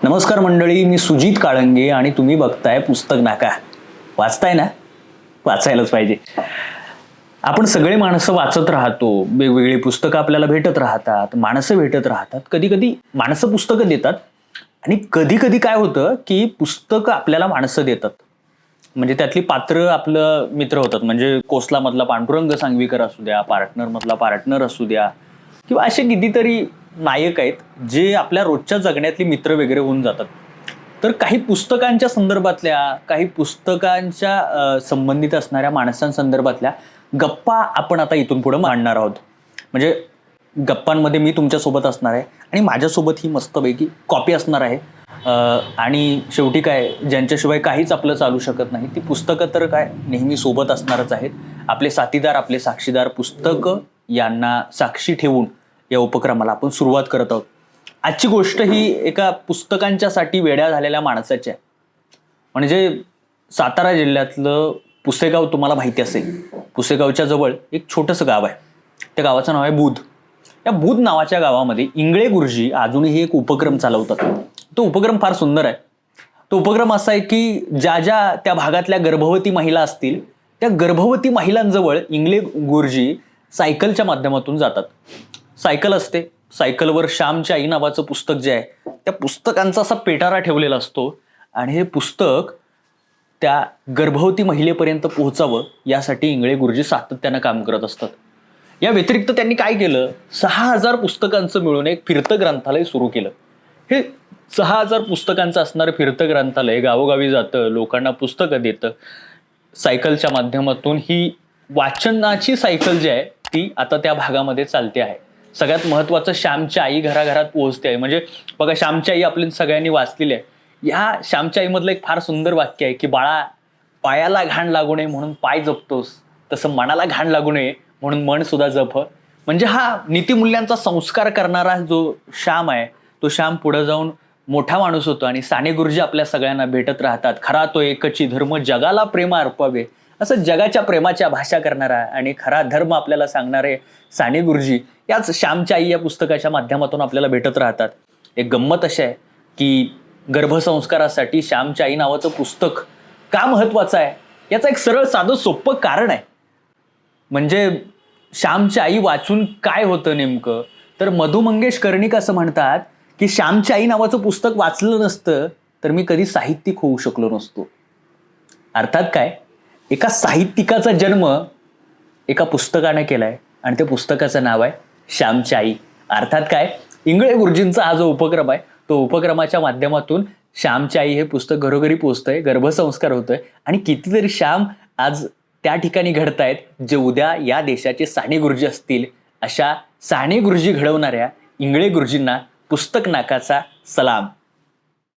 नमस्कार मंडळी मी सुजित काळंगे आणि तुम्ही बघताय पुस्तक नाका. वाचताय ना? वाचायलाच पाहिजे. आपण सगळे माणसं वाचत राहतो वेगवेगळी पुस्तकं आपल्याला भेटत राहतात माणसं भेटत राहतात कधी कधी माणसं पुस्तकं देतात. आणि कधी कधी काय होतं की पुस्तकं आपल्याला माणसं देतात. म्हणजे त्यातली पात्र आपलं मित्र होतात. म्हणजे कोसलामधला पांडुरंग सांगवीकर असू द्या पार्टनरमधला पार्टनर असू द्या किंवा असे कितीतरी नायक आहेत जे आपल्या रोजच्या जगण्यातली मित्र वगैरे होऊन जातात. तर काही पुस्तकांच्या संदर्भातल्या काही पुस्तकांच्या संबंधित असणाऱ्या माणसांसंदर्भातल्या गप्पा आपण आता इथून पुढे मांडणार आहोत. म्हणजे गप्पांमध्ये मी तुमच्यासोबत असणार आहे आणि माझ्यासोबत ही मस्तपैकी कॉपी असणार आहे. आणि शेवटी काय ज्यांच्याशिवाय काहीच आपलं चालू शकत नाही ती पुस्तकं तर काय नेहमी सोबत असणारच आहेत. आपले साथीदार आपले साक्षीदार पुस्तकं यांना साक्षी ठेवून या उपक्रमाला आपण सुरुवात करत आहोत. आजची गोष्ट ही एका पुस्तकांच्यासाठी वेड्या झालेल्या माणसाची आहे. म्हणजे सातारा जिल्ह्यातलं पुसेगाव तुम्हाला माहिती असेल. पुसेगावच्या जवळ एक छोटंसं गाव आहे. त्या गावाचं नाव आहे बुध. या बुध नावाच्या गावामध्ये इंगळे गुरुजी अजूनही एक उपक्रम चालवतात. तो उपक्रम फार सुंदर आहे. तो उपक्रम असा आहे की ज्या ज्या त्या भागातल्या गर्भवती महिला असतील त्या गर्भवती महिलांजवळ इंगळे गुरुजी सायकलच्या माध्यमातून जातात. सायकल असते. सायकलवर श्यामच्या आई नावाचं पुस्तक जे आहे त्या पुस्तकांचा असा पेटारा ठेवलेला असतो. आणि हे पुस्तक त्या गर्भवती महिलेपर्यंत पोहोचावं यासाठी इंगळे गुरुजी सातत्यानं काम करत असतात. या व्यतिरिक्त त्यांनी काय केलं? सहा हजार पुस्तकांचं मिळून एक फिरतं ग्रंथालय सुरू केलं. हे सहा हजार पुस्तकांचं असणारं फिरतं ग्रंथालय गावोगावी जातं लोकांना पुस्तकं देतं. सायकलच्या माध्यमातून ही वाचनाची सायकल जी आहे ती आता त्या भागामध्ये चालते आहे. सगळ्यात महत्वाचं श्यामची आई घराघरात पोहोचते आहे. म्हणजे बघा श्यामची आई आपल्या सगळ्यांनी वाचलेली आहे. ह्या श्यामच्या आईमधलं एक फार सुंदर वाक्य आहे की बाळा पायाला घाण लागू नये म्हणून पाय जपतोस तसं मनाला घाण लागू नये म्हणून मन सुद्धा जप. म्हणजे हा नीतिमूल्यांचा संस्कार करणारा जो श्याम आहे तो श्याम पुढे जाऊन मोठा माणूस होतो आणि साने गुरुजी आपल्या सगळ्यांना भेटत राहतात. खरा तो एकची धर्म जगाला प्रेम अर्पावे असं जगाच्या प्रेमाच्या भाषा करणारा आणि खरा धर्म आपल्याला सांगणारे साने गुरुजी याच श्यामच्या आई या पुस्तकाच्या माध्यमातून आपल्याला भेटत राहतात. एक गंमत अशी आहे की गर्भसंस्कारासाठी श्यामच्या आई नावाचं पुस्तक का महत्वाचं आहे? याचं एक सरळ साधं सोपं कारण आहे. म्हणजे श्यामची आई वाचून काय होतं नेमकं? तर मधु मंगेश कर्णिक असं म्हणतात की श्यामची आई नावाचं पुस्तक वाचलं नसतं तर मी कधी साहित्यिक होऊ शकलो नसतो. अर्थात काय? एका साहित्यिकाचा जन्म एका पुस्तकाने केलाय. आणि त्या पुस्तकाचं नाव आहे श्यामची आई अर्थात काय? इंगळे गुरुजींचा हा जो उपक्रम आहे तो उपक्रमाच्या माध्यमातून श्यामची आई हे पुस्तक घरोघरी पोचतंय गर्भसंस्कार होतोय. आणि कितीतरी श्याम आज त्या ठिकाणी घडतायत जे उद्या या देशाचे साने गुरुजी असतील. अशा साने गुरुजी घडवणाऱ्या इंगळे गुरुजींना पुस्तक नाकाचा सलाम.